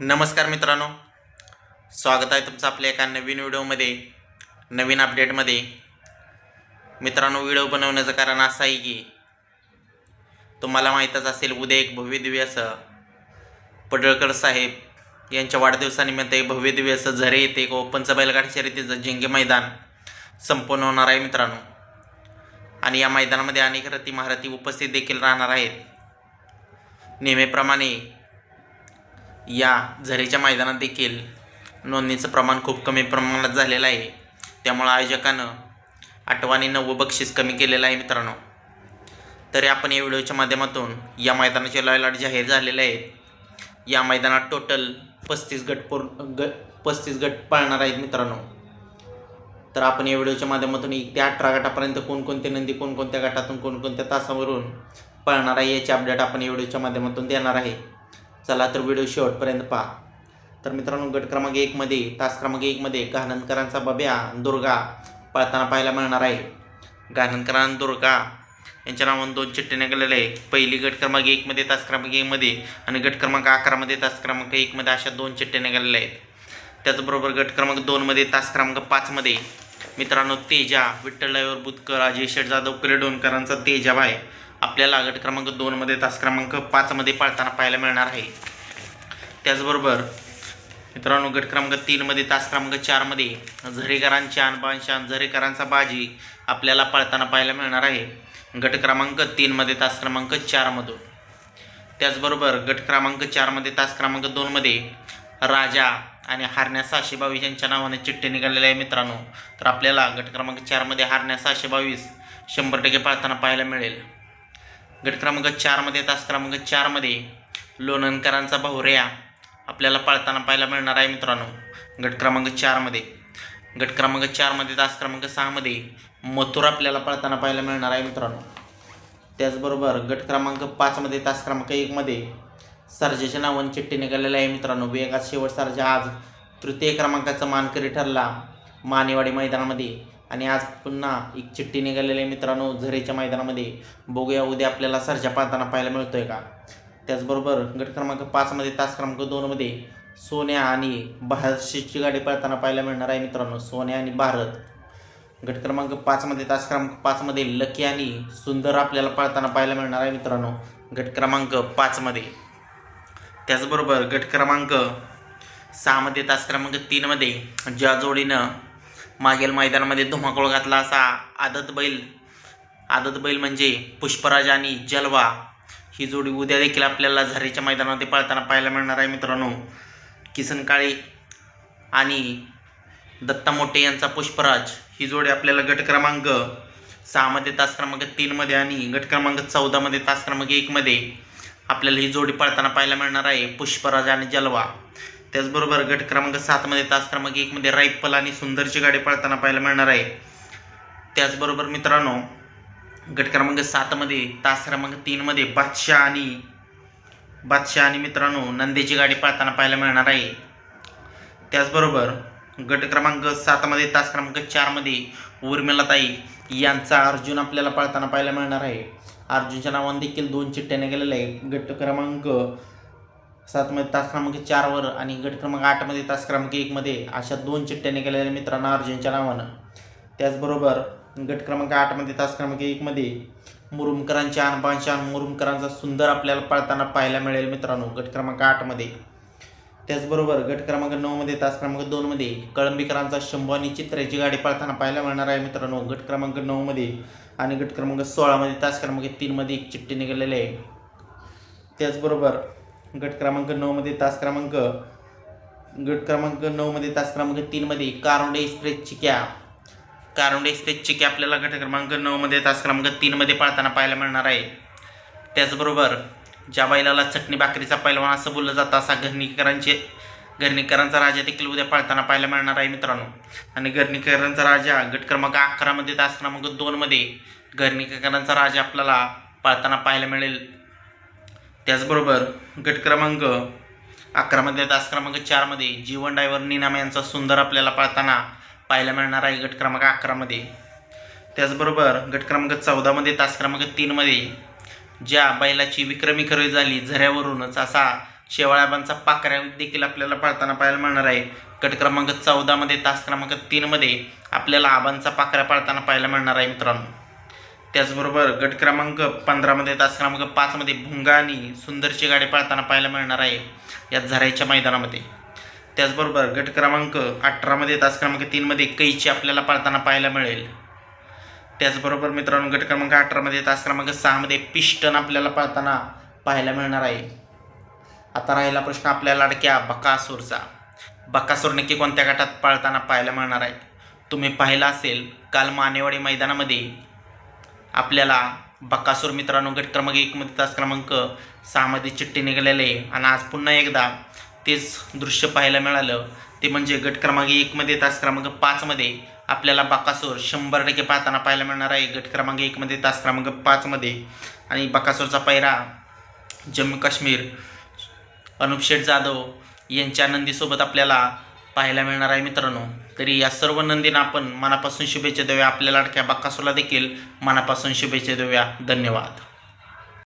नमस्कार मित्रांनो. स्वागत आहे तुमचं आपल्या एका नवीन व्हिडिओमध्ये नवीन अपडेटमध्ये. मित्रांनो व्हिडिओ बनवण्याचं कारण असं आहे की तुम्हाला माहीतच असेल उद्या एक भव्य दिव्य असं पडळकर साहेब यांच्या वाढदिवसानिमित्त एक भव्य दिव्य असं झरे येथे एक ओपनचं बैलगाडी शर्यतीचं झिंगे मैदान संपन्न होणार आहे मित्रांनो. आणि या मैदानामध्ये अनेक रथी महारथी उपस्थित देखील राहणार आहेत. नेहमीप्रमाणे या झरेच्या मैदानात देखील नोंदणीचं प्रमाण खूप कमी प्रमाणात झालेलं आहे. त्यामुळं आयोजकानं आठवाने नवं बक्षीस कमी केलेलं आहे मित्रांनो. तरी आपण या व्हिडिओच्या माध्यमातून या मैदानाचे लॉयलाट जाहीर झालेले आहेत. या मैदानात टोटल पस्तीस गट पूर ग पस्तीस गट पाळणार आहेत मित्रांनो. तर आपण या व्हिडिओच्या माध्यमातून एक ते अठरा गटापर्यंत कोणकोणते नंदी कोणकोणत्या गटातून कोणकोणत्या तासावरून पळणार आहे याची अपडेट आपण या व्हिडिओच्या माध्यमातून देणार आहे. चला तर व्हिडिओ शेवटपर्यंत पहा. तर मित्रांनो गट क्रमांक एकमध्ये तास क्रमांक एकमध्ये गाणंदकरांचा बब्या दुर्गा पळताना पाहायला मिळणार आहे. गाणंदकर दुर्गा यांच्या नावानं दोन चिठ्ठे निघालेले आहे पहिली गट क्रमांक एकमध्ये तास क्रमांक एकमध्ये आणि गट क्रमांक अकरामध्ये तास क्रमांक एकमध्ये अशा दोन चिठ्ठे निघालेल्या आहेत. त्याचबरोबर गट क्रमांक दोनमध्ये तास क्रमांक पाचमध्ये मित्रांनो तेजा विठ्ठलरायवर बुतकर अजय शेठ जाधव कलेडोनकरांचा तेजा आहे आपल्याला गट क्रमांक दोनमध्ये तास क्रमांक पाचमध्ये पाळताना पाहायला मिळणार आहे. त्याचबरोबर मित्रांनो गट क्रमांक तीनमध्ये तास क्रमांक चारमध्ये झरेकरांची अनबांशान झरेकरांचा बाजी आपल्याला पाळताना पाहायला मिळणार आहे. गट क्रमांक तीनमध्ये तास क्रमांक चारमधून त्याचबरोबर गट क्रमांक चारमध्ये तास क्रमांक दोनमध्ये राजा आणि हारण्या सहाशे बावीस यांच्या नावाने चिठ्ठी निघालेले आहे मित्रांनो. तर आपल्याला गट क्रमांक चारमध्ये हारण्या सहाशे बावीस शंभर टक्के पाळताना पाहायला मिळेल. गट क्रमांक चारमध्ये तास क्रमांक चारमध्ये लोणंदकरांचा भाऊऱ्या आपल्याला पाळताना पाहायला मिळणार आहे मित्रांनो. गट क्रमांक चारमध्ये गट क्रमांक चारमध्ये तास क्रमांक सहामध्ये मथुर आपल्याला पाळताना पाहायला मिळणार आहे मित्रांनो. त्याचबरोबर गट क्रमांक पाचमध्ये तास क्रमांक एकमध्ये सर्जेच्या नावाने चिठ्ठी निघालेलं आहे मित्रांनो. वेगात शेवट सर्जा आज तृतीय क्रमांकाचा मानकरी ठरला. मानेवाडी मैदानामध्ये आणि आज पुन्हा एक चिठ्ठी निघालेली आहे मित्रांनो झरेच्या मैदानामध्ये. बघूया उद्या आपल्याला सरच्या पाळताना पाहायला मिळतोय का? त्याचबरोबर गट क्रमांक पाचमध्ये तास क्रमांक दोनमध्ये सोन्या आणि भारतची गाडी पळताना पाहायला मिळणार आहे मित्रांनो सोन्या आणि भारत. गट क्रमांक पाचमध्ये तास क्रमांक पाचमध्ये लकी आणि सुंदर आपल्याला पळताना पाहायला मिळणार आहे मित्रांनो गट क्रमांक पाचमध्ये त्याचबरोबर गट क्रमांक सहामध्ये तास क्रमांक तीनमध्ये ज्या जोडीनं मागील मैदानामध्ये धुमाकूळ घातला असा आदत बैल. आदत बैल म्हणजे पुष्पराज आणि जलवा. ही जोडी उद्या देखील आपल्याला झरेच्या मैदानामध्ये पळताना पाहायला मिळणार आहे मित्रांनो. किसन काळे आणि दत्ता मोठे यांचा पुष्पराज. ही जोडी आपल्याला गट क्रमांक सहामध्ये तास क्रमांक तीनमध्ये आणि गट क्रमांक चौदामध्ये तास क्रमांक एकमध्ये आपल्याला ही जोडी पळताना पाहायला मिळणार आहे पुष्पराज आणि जलवा. त्याचबरोबर गट क्रमांक सातमध्ये तास क्रमांक एकमध्ये रायपल आणि सुंदरची गाडी पळताना पाहायला मिळणार आहे. त्याचबरोबर मित्रांनो गट क्रमांक सातमध्ये तास क्रमांक तीनमध्ये बादशाह आणि बादशाह आणि मित्रांनो नंदेची गाडी पळताना पाहायला मिळणार आहे. त्याचबरोबर गट क्रमांक सातमध्ये तास क्रमांक चारमध्ये उर्मिलाताई यांचा अर्जुन आपल्याला पळताना पाहायला मिळणार आहे. अर्जुनच्या नावाने देखील दोन चिठ्ठ्याने गेलेल्या आहे गट क्रमांक सातमध्ये तास क्रमांक चारवर आणि गट क्रमांक आठमध्ये तास क्रमांक एकमध्ये अशा दोन चिठ्ठ्याने निघालेल्या मित्रांनो अर्जुनच्या नावानं. त्याचबरोबर गट क्रमांक आठमध्ये तास क्रमांक एकमध्ये मुरुमकरांच्या अनबांशान मुरुमकरांचा सुंदर आपल्याला पळताना पाहायला मिळेल मित्रांनो गट क्रमांक आठमध्ये त्याचबरोबर गट क्रमांक नऊमध्ये तास क्रमांक दोनमध्ये कळंबीकरांचा शंभू आणि चित्राची गाडी पळताना पाहायला मिळणार आहे मित्रांनो. गट क्रमांक नऊमध्ये आणि गट क्रमांक सोळामध्ये तास क्रमांक तीनमध्ये एक चिठ्ठी निघालेली आहे. त्याचबरोबर गट क्रमांक नऊमध्ये तास क्रमांक गट क्रमांक नऊमध्ये तास क्रमांक तीनमध्ये कारोंडे एक्सप्रेस चिक्या कारोंडे एक्सप्रेस चिक्या आपल्याला गट क्रमांक नऊमध्ये तास क्रमांक तीनमध्ये पाळताना पाहायला मिळणार आहे. त्याचबरोबर ज्या बैलाला चटणी भाकरीचा पैलवान असं बोललं जातं असा घरणीकरांचे घरणीकरांचा राजा देखील उद्या पाळताना पाहायला मिळणार आहे मित्रांनो. आणि घरणीकरांचा राजा गट क्रमांक अकरामध्ये तास क्रमांक दोनमध्ये घरणीकरांचा राजा आपल्याला पाळताना पाहायला मिळेल. त्याचबरोबर गट क्रमांक अकरामध्ये तास क्रमांक चारमध्ये जीवन डायव्हर निनाम यांचा सुंदर आपल्याला पाळताना पाहायला मिळणार आहे गट क्रमांक अकरामध्ये त्याचबरोबर गट क्रमांक चौदामध्ये तास क्रमांक तीनमध्ये ज्या बैलाची विक्रमी खरेदी झाली झऱ्यावरूनच असा शेवाळ्याबांचा पाकऱ्या देखील आपल्याला पाळताना पाहायला मिळणार आहे. गट क्रमांक चौदामध्ये तास क्रमांक तीनमध्ये आपल्याला आबांचा पाकऱ्या पाळताना पाहायला मिळणार आहे मित्रांनो. त्याचबरोबर गट क्रमांक पंधरामध्ये तास क्रमांक पाचमध्ये भुंगा आणि सुंदरची गाडी पाळताना पाहायला मिळणार आहे या झराईच्या मैदानामध्ये. त्याचबरोबर गट क्रमांक अठरामध्ये तास क्रमांक तीनमध्ये कैची आपल्याला पाळताना पाहायला मिळेल. त्याचबरोबर मित्रांनो गट क्रमांक अठरामध्ये तास क्रमांक सहामध्ये पिस्टन आपल्याला पाळताना पाहायला मिळणार आहे. आता राहिला प्रश्न आपल्या लाडक्या बकासूरचा. बकासूर नक्की कोणत्या गटात पाळताना पाहायला मिळणार आहे? तुम्ही पाहिलं असेल काल मानेवाडी मैदानामध्ये आपल्याला बकासूर मित्रांनो गट क्रमांक एकमध्ये तास क्रमांक सहामध्ये चिठ्ठी निघालेले आहे. आणि आज पुन्हा एकदा तेच दृश्य पाहायला मिळालं. ते म्हणजे गट क्रमांक एकमध्ये तास क्रमांक पाचमध्ये आपल्याला बकासूर शंभर टक्के पाहताना पाहायला मिळणार आहे. गट क्रमांक एकमध्ये तास क्रमांक पाचमध्ये आणि बकासूरचा पायरा जम्मू काश्मीर अनुप शेठ जाधव यांच्या नंदीसोबत आपल्याला पाहायला मिळणार आहे मित्रांनो. तरी या सर्व नंदींना आपण मनापासून शुभेच्छा देऊया. आपल्या लाडक्या बक्कासूरला देखील मनापासून शुभेच्छा देऊया. धन्यवाद.